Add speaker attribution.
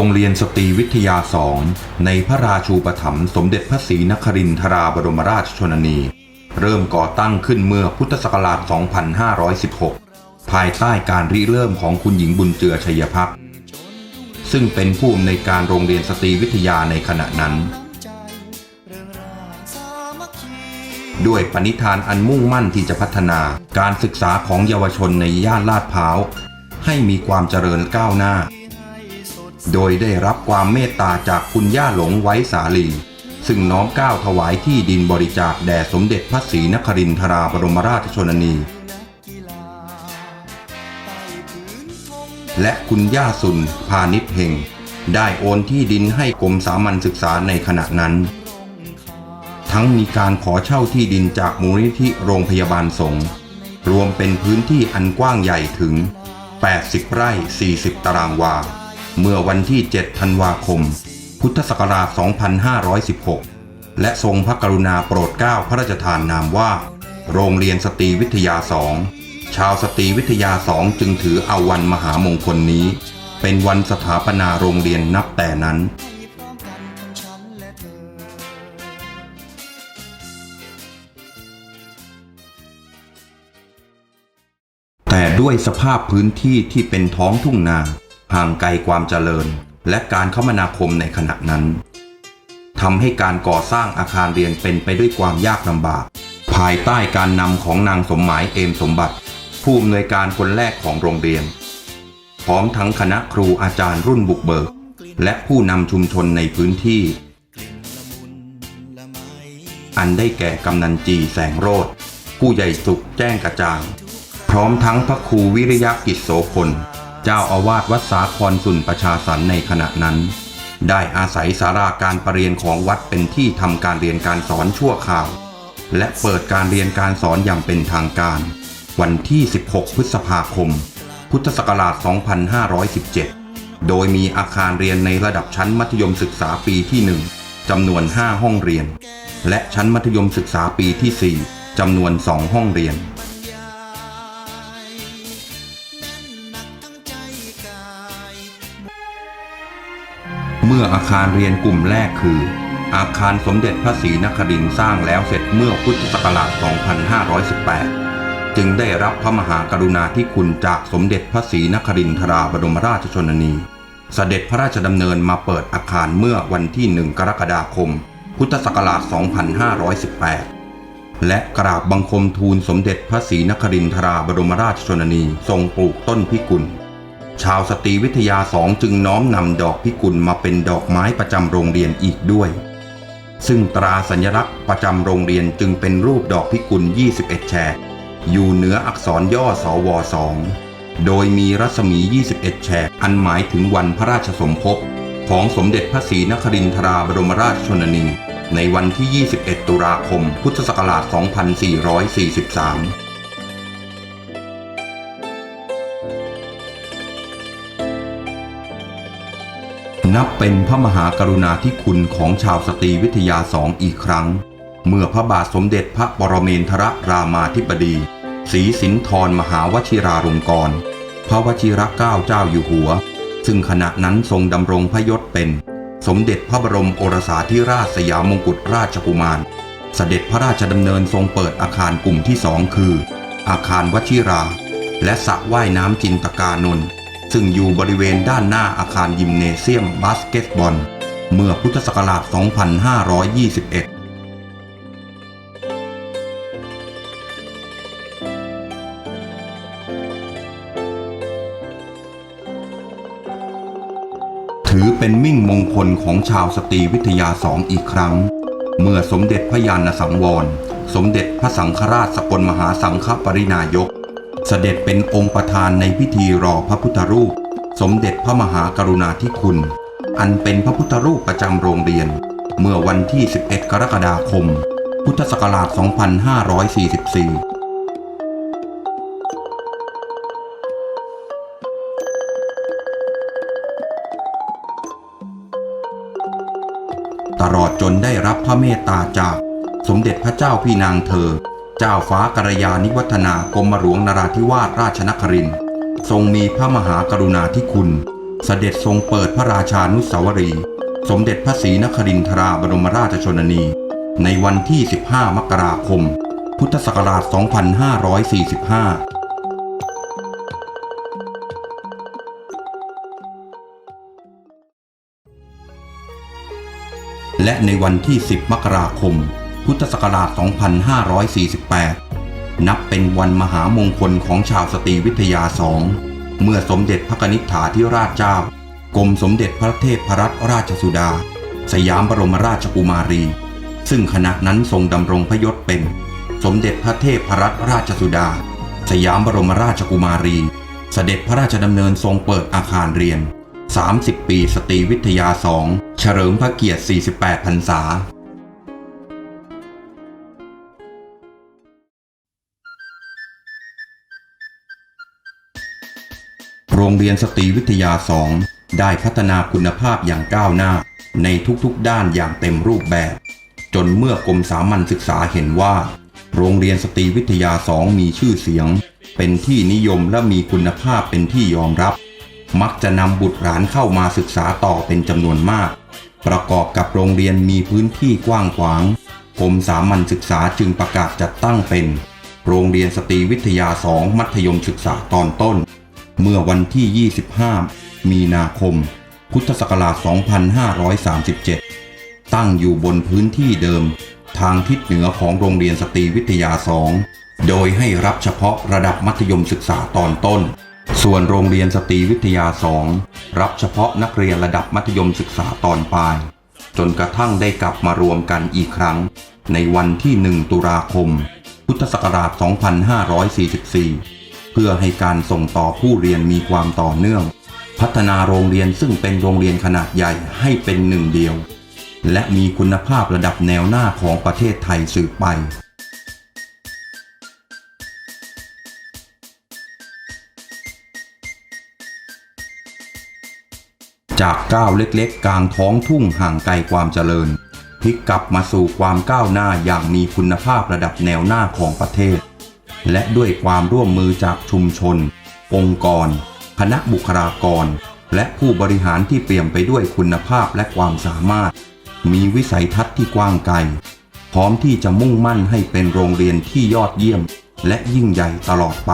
Speaker 1: รงเรียนสตรีวิทยาสองในพระราชูปถัมภ์สมเด็จพระศรีนครินทราบรมราชชนนี เริ่มก่อตั้งขึ้นเมื่อพุทธศักราช 2516 ภายใต้การริเริ่มของคุณหญิงบุญเจือชัยพักษ์ซึ่งเป็นผู้อำนวยการโรงเรียนสตรีวิทยาในขณะนั้น ด้วยปณิธานอันมุ่งมั่นที่จะพัฒนาการศึกษาของเยาวชนในย่านลาดพร้าว ให้มีความเจริญก้าวหน้า โดยได้รับความเมตตาจากคุณย่าหลงไว้สาลี ซึ่งน้อมก้าวถวายที่ดินบริจาคแด่สมเด็จพระศรีนครินทราบรมราชชนนี และคุณย่าสุนพาณิชเฮงได้โอนที่ดินให้กรมสามัญศึกษาในขณะนั้น ทั้งมีการขอเช่าที่ดินจากมูลนิธิโรงพยาบาลสงฆ์รวมเป็นพื้นที่อันกว้างใหญ่ถึง 80 ไร่ 40 ตารางวา เมื่อวันที่ 7 ธันวาคม พุทธศักราช 2516 และทรงพระกรุณาโปรดเกล้าพระราชทานนามว่า โรงเรียนสตรีวิทยาสองชาวสตรีวิทยาสองจึงถือเอาวันมหามงคลนี้ เป็นวันสถาปนาโรงเรียนนับแต่นั้นแต่ด้วยสภาพพื้นที่ที่เป็นท้องทุ่งนา ห่างไกลความเจริญ และการคมนาคมในขณะนั้นทำให้การก่อสร้างอาคารเรียนเป็นไปด้วยความยากลำบาก ภายใต้การนำของนางสมหมายเอมสมบัติ ผู้อำนวยการคนแรกของโรงเรียน พร้อมทั้งคณะครูอาจารย์รุ่นบุกเบิก และผู้นำชุมชนในพื้นที่ อันได้แก่กำนันจีแสงโรธผู้ใหญ่สุขแจ้งกระจ่าง พร้อมทั้งพระครูวิริยะกิจโสพล เจ้าอาวาสวัดสาครสุนประชาสรรในขณะนั้น ได้อาศัยสาราการประเรียนของวัดเป็นที่ทำการเรียนการสอนชั่วคราว และเปิดการเรียนการสอนอย่างเป็นทางการ วันที่ 16 พฤษภาคม พุทธศักราช 2517 โดยมีอาคารเรียนในระดับชั้นมัธยมศึกษาปีที่ 1จำนวน 5 ห้องเรียน และชั้นมัธยมศึกษาปีที่ 4จำนวน 2 ห้องเรียน มื่ออาคารเรียนกลุ่มแรกคือ อาคารสมเด็จพระศรีนครินทร์สร้างแล้วเสร็จเมื่อพุทธศักราช 2518 จึงได้รับพระมหากรุณาธิคุณจากสมเด็จพระศรีนครินทราบรมราชชนนีเสด็จพระราชดำเนินมาเปิดอาคารเมื่อวันที่ 1 กรกฎาคม พุทธศักราช 2518และกราบบังคมทูลสมเด็จพระศรีนครินทราบรมราชชนนี ทรงปลูกต้นพิกุล ชาวสตรีวิทยาสองจึงน้อมนำดอกพิกุลมาเป็นดอกไม้ประจำโรงเรียนอีกด้วย ซึ่งตราสัญลักษณ์ประจำโรงเรียนจึงเป็นรูปดอกพิกุล 21 แฉกอยู่เหนืออักษรย่อสวสองโดยมีรัศมี 21 แฉกอันหมายถึงวันพระราชสมภพของสมเด็จพระศรีนครินทราบรมราชชนนีในวันที่ 21 ตุลาคม พุทธศักราช 2443 นับเป็นพระมหากรุณาธิคุณของชาวสตรีวิทยาสองอีกครั้ง เมื่อพระบาทสมเด็จพระปรเมนทรรามาธิบดีศรีสินธรมหาวชิราลงกรณ์พระวชิรเกล้าเจ้าอยู่หัว ซึ่งขณะนั้นทรงดำรงพระยศเป็น สมเด็จพระบรมโอรสาธิราชสยามมงกุฎราชกุมาร เสด็จพระราชดำเนินทรงเปิดอาคารกลุ่มที่สองคือ อาคารวชิรา และสระว่ายน้ำจินตกานนท์ ซึ่งอยู่บริเวณด้านหน้าอาคารยิมเนเซียมบาสเกตบอล เมื่อพุทธศักราช 2521ถือเป็นมิ่งมงคลของชาวสตรีวิทยาสองอีกครั้ง เมื่อสมเด็จพระยาณสังวร สมเด็จพระสังฆราชสกลมหาสังฆปรินายก เสด็จเป็นองค์ประธานในพิธีรอพระพุทธรูป สมเด็จพระมหากรุณาธิคุณ อันเป็นพระพุทธรูปประจำโรงเรียน เมื่อวันที่ 11 กรกฎาคม พุทธศักราช 2544ตลอดจนได้รับพระเมตตาจากสมเด็จพระเจ้าพี่นางเธอ เจ้าฟ้ากรยานิวัฒนากรมหลวงนราธิวาสราชนครินทรงมีพระมหากรุณาธิคุณ เสด็จทรงเปิดพระราชานุสาวรี สมเด็จพระศรีนครินทราบรมราชชนนี ในวันที่ 15 มกราคม พุทธศักราช 2545และในวันที่ 10 มกราคม พุทธศักราช 2548 นับเป็นวันมหามงคลของชาวสตรีวิทยาสองเมื่อสมเด็จพระนิษฐาธิราชเจ้ากรมสมเด็จพระเทพรัตนราชสุดา สยามบรมราชกุมารี ซึ่งขณะนั้นทรงดำรงพระยศเป็น สมเด็จพระเทพรัตนราชสุดา สยามบรมราชกุมารี เสด็จพระราชดำเนินทรงเปิดอาคารเรียน 30 ปีสตรีวิทยาสองเฉลิมพระเกียรติ 48 พรรษา รงเรียนสตรีวิทยาสองได้พัฒนาคุณภาพอย่างก้าวหน้า ในทุกๆด้านอย่างเต็มรูปแบบ จนเมื่อกรมสามัญศึกษาเห็นว่า โรงเรียนสตรีวิทยาสองมีชื่อเสียง เป็นที่นิยมและมีคุณภาพเป็นที่ยอมรับ มักจะนำบุตรหลานเข้ามาศึกษาต่อเป็นจำนวนมาก ประกอบกับโรงเรียนมีพื้นที่กว้างขวางกรมสามัญศึกษาจึงประกาศจัดตั้งเป็น โรงเรียนสตรีวิทยาสองมัธยมศึกษาตอนต้น เมื่อวันที่ 25 มีนาคม พุทธศักราช 2537 ตั้งอยู่บนพื้นที่เดิม ทางทิศเหนือของโรงเรียนสตรีวิทยาสองโดยให้รับเฉพาะระดับมัธยมศึกษาตอนต้น ส่วนโรงเรียนสตรีวิทยาสองรับเฉพาะนักเรียนระดับมัธยมศึกษาตอนปลาย จนกระทั่งได้กลับมารวมกันอีกครั้ง ในวันที่ 1 ตุลาคม พุทธศักราช 2544 พื่อให้การส่งต่อผู้เรียนมีความต่อเนื่อง พัฒนาโรงเรียนซึ่งเป็นโรงเรียนขนาดใหญ่ให้เป็นหนึ่งเดียว และมีคุณภาพระดับแนวหน้าของประเทศไทยสืบไปจากก้าวเล็กๆ กลางท้องทุ่งห่างไกลความเจริญพลิกกลับมาสู่ความก้าวหน้าอย่างมีคุณภาพระดับแนวหน้าของประเทศ และด้วยความร่วมมือจากชุมชน องค์กร คณะบุคลากร และผู้บริหารที่เปี่ยมไปด้วยคุณภาพและความสามารถ มีวิสัยทัศน์ที่กว้างไกล พร้อมที่จะมุ่งมั่นให้เป็นโรงเรียนที่ยอดเยี่ยม และยิ่งใหญ่ตลอดไป